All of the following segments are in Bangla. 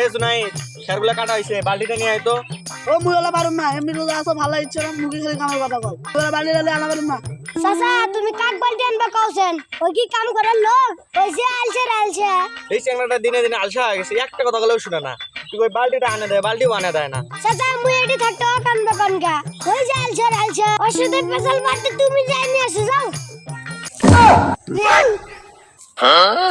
এ খেরগুলা কাটা হয়েছে বালতিটা নিয়ে আয় তো। ও মুগলা পারুম না এমনি রোজা আছো ভালো ইচ্ছে না মুখে খালি কামার কথা বাড়ি গেলে আনা পারুম না। চাচা তুমি কাক বালতি আনবা কওছেন ওই কি কাম করার লোক? ওই যে আলছে আলছে। এই চ্যাংড়াটা দিনে দিনে আলসা হয়ে গেছে একটা কথা বলেও শুনে না। তুই ওই বালতিটা আনে দেয় বালতিও আনে দেয় না। চাচা মুই এটি থাকতে কানবা কানকা ওই যে আলছে আলছে। ওষুধের পেছাল বাড়তে তুমি যাই নিয়ে আসো যাও। হ্যাঁ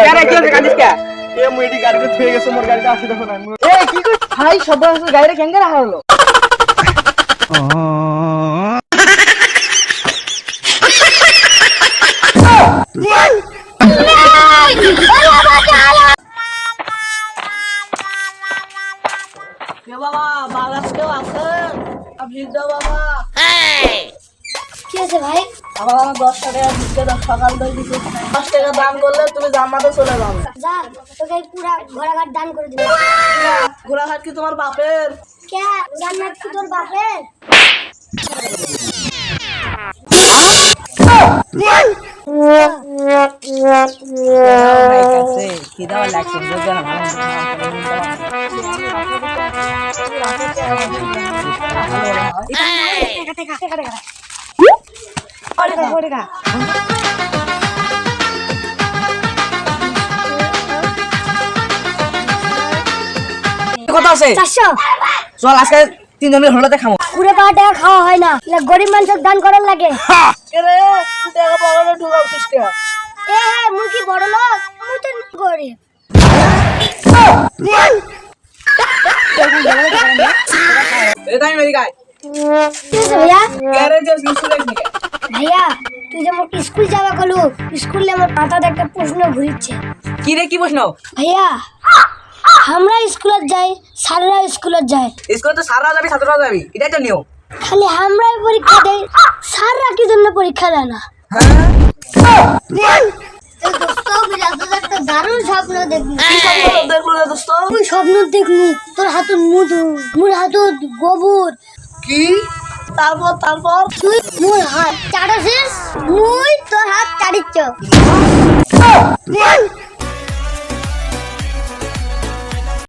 আয়াল্লা কি হচ্ছে কাঁদিস কে এ মুই এটি গাড়িতে থুয়ে গেছে মোর গাড়িটা আসি দেখো না এই কি কই ভাই সব গাড়িরে কেন রাখা হলো? বাবা বাগাস আছেন আপনি বাবা কি আছে ভাই? আমার আমার দশ টাকা দিতে দাও সকাল দই দিতে দশ টাকা দাম করলে তুমি জামাতে চলে যাবে। যা তোকে পুরা ঘোড়াঘাট দান করে দিবি ঘোড়াঘাট কি তোমার বাপের? কে? জান্নাত কি তোর বাপের? কথা আছে? চারশো। চল আজকে তিনজন মিলে হোটেলে খামো। কুড়ে পাওয়া টাকা খাওয়া হয় না। গরিব মানুষের দান করার লাগে। এ হ্যাঁ মুই কি বড় লোক? মুই তো গরিব। এটাই মেরি গাই কি হয়েছে ভাইয়া? গ্যারেজে ইন্স্যুরেন্স নিকে? ভাইয়া তুই যে মোক স্কুল যাবা কলু স্কুলে আমার মাথাতে একটা প্রশ্ন ঘুরিচ্ছে কি রে কি প্রশ্ন? ভাইয়া আমরা স্কুলত যাই স্যাররা স্কুলত যায়। স্কুলে তো সারা যাবি ছাত্ররা যাবি এটাই তো নিয়ম। খালি আমরাই পরীক্ষা দেই স্যাররা কি জন্য পরীক্ষা দেয় না? দারুণ স্বপ্ন দেখল। স্বপ্ন দেখবি তোর হাতত মধু মোর হাতত গোবর। কি? তারপর তারপর। তুই মোর হাত চাটাছিস মুই তোর হাত চাটিচ্ছ